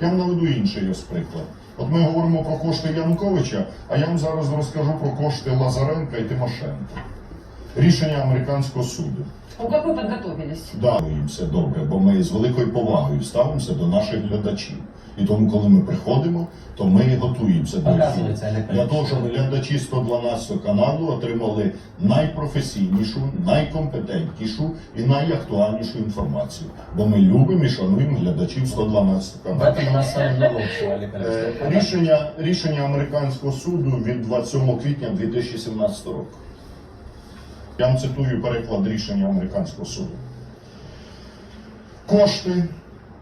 Я вам наведу інший ось приклад. От ми говоримо про кошти Януковича, а я вам зараз розкажу про кошти Лазаренка і Тимошенко. Рішення американського суду. У какой подготовились? Да, їм все добре, бо ми з великою повагою ставимося до наших глядачів. І тому, коли ми приходимо, то ми готуємося до. Олег для того, щоб глядачі 112 каналу отримали найпрофесійнішу, найкомпетентнішу і найактуальнішу інформацію. Бо ми любимо і шануємо глядачів 112 каналу. Е. Рішення, рішення американського суду від 27 квітня 2017 року. Я вам цитую переклад рішення американського суду. Кошти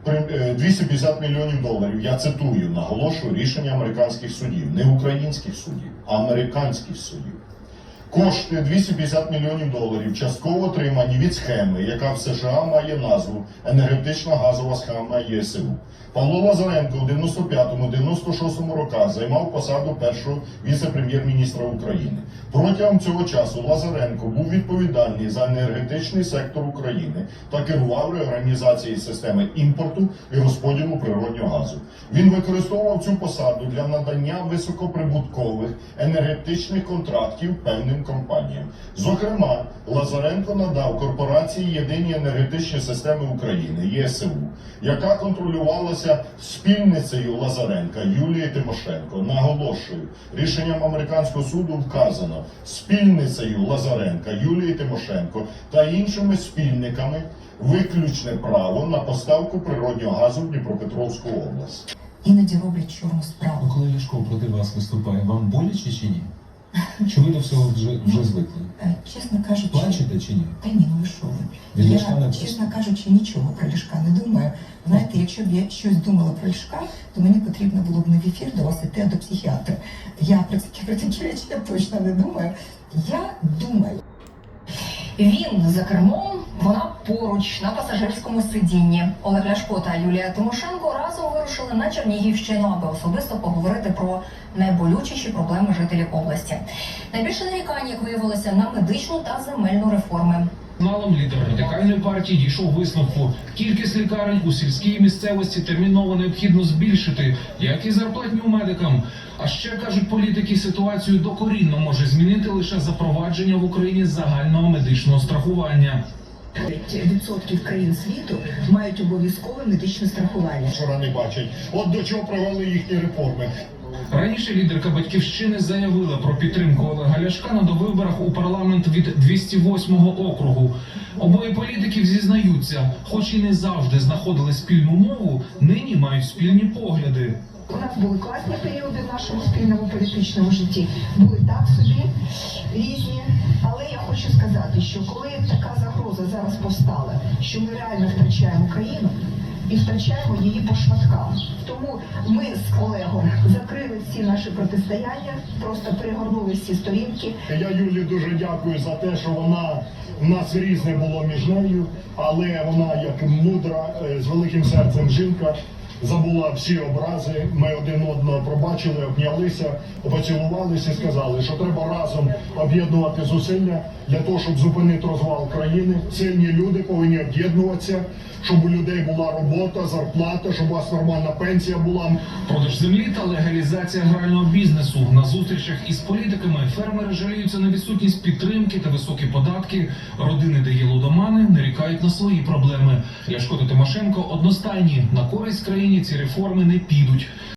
е, 250 мільйонів доларів. Я цитую, наголошую рішення американських судів, не українських судів, а американських судів. Кошти 250 мільйонів доларів частково отримані від схеми, яка в США має назву енергетична газова схема ЄСУ. Павло Лазаренко у 95-96 роках займав посаду першого віце-прем'єр-міністра України. Протягом цього часу Лазаренко був відповідальний за енергетичний сектор України та керував реорганізацією системи імпорту і розподілу природнього газу. Він використовував цю посаду для надання високоприбуткових енергетичних контрактів певним компаніям. Зокрема, Лазаренко надав корпорації Єдині енергетичні системи України ЄСУ, яка контролювалася спільницею Лазаренка Юлії Тимошенко. Наголошую, рішенням американського суду вказано спільницею Лазаренка Юлії Тимошенко та іншими спільниками виключне право на поставку природнього газу в Дніпропетровську область. Іноді роблять чорну справу. Ну, коли Ляшко проти вас виступає, вам боляче чи ні? Чи ви до всього вже, вже звикли? Е, Чесно кажучи, Плачете чи ні? та ні, ну ви що ви? Від Ляшка не Я, чесно кажучи, нічого про Ляшка не думаю. Знаєте, якщо б я щось думала про Ляшка, то мені потрібно було б не в ефір до вас іти, а до психіатра. Я про такі, про такі речі я точно не думаю. Я думаю. Він за кермом, вона поруч на пасажирському сидінні. Олег Ляшко та Юлія Тимошенко разом вирушили на Чернігівщину, аби особисто поговорити про найболючіші проблеми жителів області. Найбільше нарікань, як виявилося, на медичну та земельну реформи. Журналом лідер радикальної партії дійшов висновку. Кількість лікарень у сільській місцевості терміново необхідно збільшити, як і зарплатню медикам. А ще кажуть політики, ситуацію докорінно може змінити лише запровадження в Україні загального медичного страхування. Відсотків країн світу мають обов'язкове медичне страхування. Вчора не бачать. От до чого привели їхні реформи. Раніше лідерка батьківщини заявила про підтримку Олега Ляшка на довиборах у парламент від 208 округу. Обоє політиків зізнаються, хоч і не завжди знаходили спільну мову, нині мають спільні погляди. У нас були класні періоди в нашому спільному політичному житті, були так собі різні. Але я хочу сказати, що коли така загроза зараз повстала, що ми реально втрачаємо країну і втрачаємо її по шматкам. Тому ми з колегом закрили всі наші протистояння, просто перегорнули всі сторінки. Я Юлі дуже дякую за те, що вона у нас різне було між нею, але вона як мудра, е, з великим серцем жінка. Забула всі образи, ми один одного пробачили, обнялися, поцілувалися і сказали, що треба разом об'єднувати зусилля для того, щоб зупинити розвал країни. Сильні люди повинні об'єднуватися, щоб у людей була робота, зарплата, щоб у вас нормальна пенсія була. Продаж землі та легалізація грального бізнесу на зустрічах із політиками фермери жаліються на відсутність підтримки та високі податки. Родини, де є лудомани, нарікають на свої проблеми. Ляшко та Тимошенко одностайні на користь країні ці реформи не підуть.